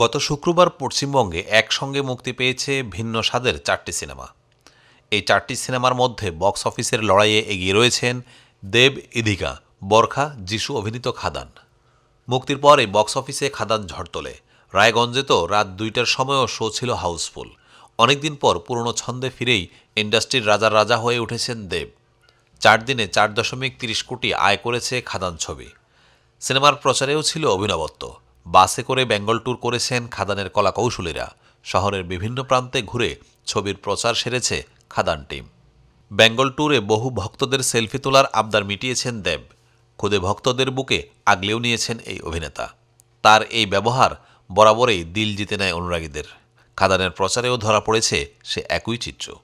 গত শুক্রবার পশ্চিমবঙ্গে একসঙ্গে মুক্তি পেয়েছে ভিন্ন স্বাদের চারটি সিনেমা। এই চারটি সিনেমার মধ্যে বক্স অফিসের লড়াইয়ে এগিয়ে রয়েছেন দেব ইধিকা, বরখা, যিশু অভিনীত খাদান। মুক্তির পরে বক্স অফিসে খাদান ঝড় তোলে। রায়গঞ্জে তো রাত দুইটার সময়ও শো ছিল হাউসফুল। অনেকদিন পর পুরনো ছন্দে ফিরেই ইন্ডাস্ট্রির রাজার রাজা হয়ে উঠেছেন দেব। চার দিনে চার দশমিক তিরিশ কোটি আয় করেছে খাদান ছবি। সিনেমার প্রচারেও ছিল অভিনবত্ব। বাসে করে বেঙ্গল ট্যুর করেছেন খাদানের কলাকৌশলীরা। শহরের বিভিন্ন প্রান্তে ঘুরে ছবির প্রচার সেরেছে খাদান টিম। বেঙ্গল ট্যুরে বহু ভক্তদের সেলফি তোলার আবদার মিটিয়েছেন দেব। খুদে ভক্তদের বুকে আগলেও নিয়েছেন এই অভিনেতা। তার এই ব্যবহার বরাবরই দিল জিতে নেয় অনুরাগীদের। খাদানের প্রচারেও ধরা পড়েছে সে একই চিত্র।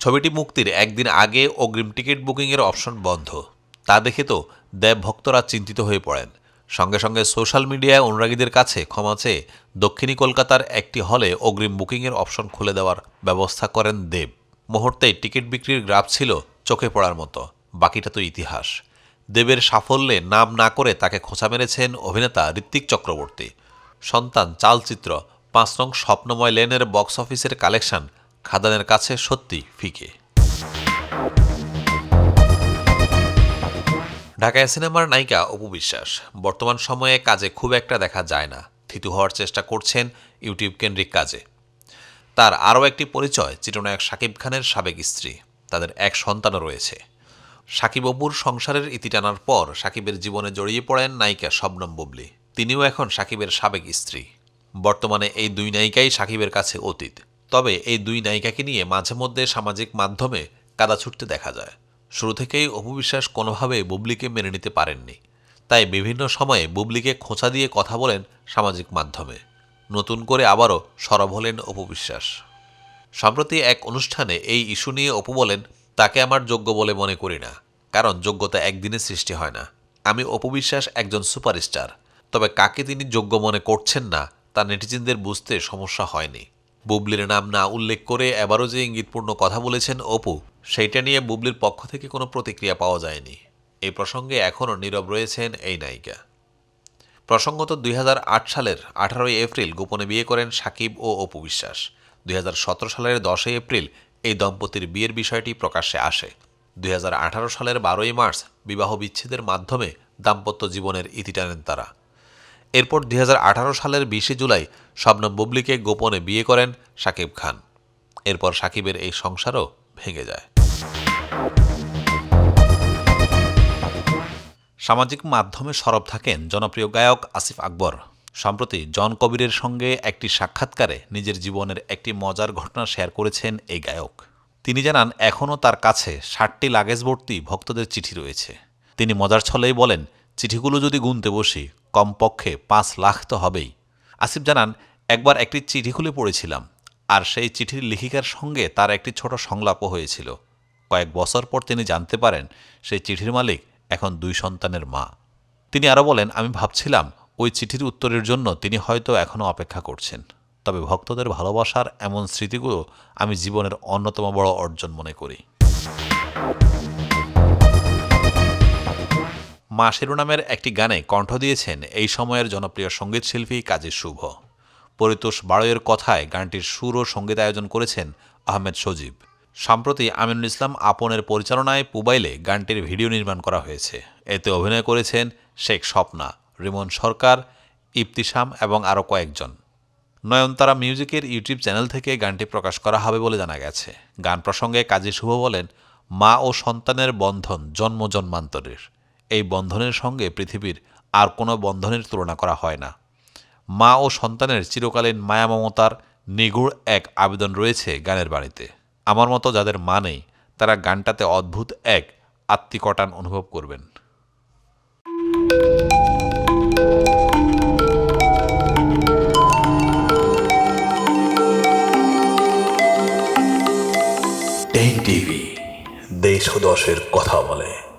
ছবিটি মুক্তির একদিন আগে অগ্রিম টিকিট বুকিংয়ের অপশন বন্ধ। তা দেখে তো দেব ভক্তরা চিন্তিত হয়ে পড়েন। সঙ্গে সঙ্গে সোশ্যাল মিডিয়ায় অনুরাগীদের কাছে ক্ষমা চেয়ে দক্ষিণী কলকাতার একটি হলে অগ্রিম বুকিংয়ের অপশন খুলে দেওয়ার ব্যবস্থা করেন দেব। মুহূর্তেই টিকিট বিক্রির গ্রাফ ছিল চোখে পড়ার মতো। বাকিটা তো ইতিহাস। দেবের সাফল্যে নাম না করে তাকে খোঁচা মেরেছেন অভিনেতা ঋত্বিক চক্রবর্তী। সন্তান চালচিত্র, পাঁচ নং স্বপ্নময় লেনের বক্স অফিসের কালেকশন খাদানের কাছে সত্যি ফিকে। ঢাকায় সিনেমার নায়িকা অপু বিশ্বাস। বর্তমান সময়ে কাজে খুব একটা দেখা যায় না। থিতু হওয়ার চেষ্টা করছেন ইউটিউব কেন্দ্রিক কাজে। তার আরও একটি পরিচয়, চিত্রনায়ক সাকিব খানের সাবেক স্ত্রী। তাদের এক সন্তানও রয়েছে। সাকিব অপুর সংসারের ইতি টানার পর সাকিবের জীবনে জড়িয়ে পড়েন নায়িকা শবনম বুবলি। তিনিও এখন সাকিবের সাবেক স্ত্রী। বর্তমানে এই দুই নায়িকাই সাকিবের কাছে অতীত। তবে এই দুই নায়িকাকে নিয়ে মাঝে মধ্যে সামাজিক মাধ্যমে কাদা ছুটতে দেখা যায়। শুরু থেকেই অপু বিশ্বাস কোনোভাবে বুবলিকে মেনে নিতে পারেননি। তাই বিভিন্ন সময়ে বুবলিকে খোঁচা দিয়ে কথা বলেন সামাজিক মাধ্যমে। নতুন করে আবারও সরব হলেন অপু বিশ্বাস। সম্প্রতি এক অনুষ্ঠানে এই ইস্যু নিয়ে অপু বলেন, তাকে আমার যোগ্য বলে মনে করি না, কারণ যোগ্যতা একদিনে সৃষ্টি হয় না। আমি অপু বিশ্বাস একজন সুপারস্টার, তবে কাকে তিনি যোগ্য মনে করছেন না, তা নেটিজেনদের বুঝতে সমস্যা হয়নি। বুবলির নাম না উল্লেখ করে এবারও যে ইঙ্গিতপূর্ণ কথা বলেছেন অপু সেইটা নিয়ে বুবলির পক্ষ থেকে কোনো প্রতিক্রিয়া পাওয়া যায়নি। এই প্রসঙ্গে এখনও নীরব রয়েছেন এই নায়িকা। প্রসঙ্গত দুই হাজার আট সালের আঠারোই এপ্রিল গোপনে বিয়ে করেন সাকিব ও অপু বিশ্বাস। দুই হাজার সতেরো সালের দশই এপ্রিল এই দম্পতির বিয়ের বিষয়টি প্রকাশ্যে আসে। দুই হাজার আঠারো সালের বারোই মার্চ বিবাহ বিচ্ছেদের মাধ্যমে দাম্পত্য জীবনের ইতি টানেন তারা। এরপর দুই হাজার আঠারো সালের বিশে জুলাই শবনম বুবলিকে গোপনে বিয়ে করেন সাকিব খান। এরপর সাকিবের এই সংসারও ভেঙে যায়। সামাজিক মাধ্যমে সরব থাকেন জনপ্রিয় গায়ক আসিফ আকবর। সম্প্রতি জন কবিরের সঙ্গে একটি সাক্ষাৎকারে নিজের জীবনের একটি মজার ঘটনা শেয়ার করেছেন এই গায়ক। তিনি জানান, এখনও তার কাছে ষাটটি লাগেজ ভর্তি ভক্তদের চিঠি রয়েছে। তিনি মজার ছলেই বলেন, চিঠিগুলো যদি গুনতে বসি, কমপক্ষে পাঁচ লাখ তো হবেই। আসিফ জানান, একবার একটি চিঠি খুলে পড়েছিলাম। আর সেই চিঠির লেখিকার সঙ্গে তার একটি ছোট সংলাপও হয়েছিল। কয়েক বছর পর তিনি জানতে পারেন, সেই চিঠির মালিক এখন দুই সন্তানের মা। তিনি আরও বলেন, আমি ভাবছিলাম ওই চিঠির উত্তরের জন্য তিনি হয়তো এখনও অপেক্ষা করছেন। তবে ভক্তদের ভালোবাসার এমন স্মৃতিগুলো আমি জীবনের অন্যতম বড় অর্জন মনে করি। মা শিরোনামের একটি গানে কণ্ঠ দিয়েছেন এই সময়ের জনপ্রিয় সংগীত শিল্পী কাজী শুভ। পরিতোষ বাড়য়ের কথায় গানটির সুর ও সংগীত আয়োজন করেছেন আহমেদ সজীব। সম্প্রতি আমিনুল ইসলাম আপনের পরিচালনায় পুবাইলে গানটির ভিডিও নির্মাণ করা হয়েছে। এতে অভিনয় করেছেন শেখ স্বপ্না, রিমন সরকার, ইফতিসাম এবং আরও কয়েকজন। নয়নতারা মিউজিকের ইউটিউব চ্যানেল থেকে গানটি প্রকাশ করা হবে বলে জানা গেছে। গান প্রসঙ্গে কাজী শুভ বলেন, মা ও সন্তানের বন্ধন জন্ম জন্মান্তরের। এই বন্ধনের সঙ্গে পৃথিবীর আর কোনো বন্ধনের তুলনা করা হয় না। মা ও সন্তানের চিরকালীন মায়া মমতার নিগুড় এক আবেদন রয়েছে গানের বাণীতে। আমার মতো যাদের মা নেই, তারা গানটাতে অদ্ভুত এক আত্মিকটান অনুভব করবেন। দেশ দশের কথা বলে।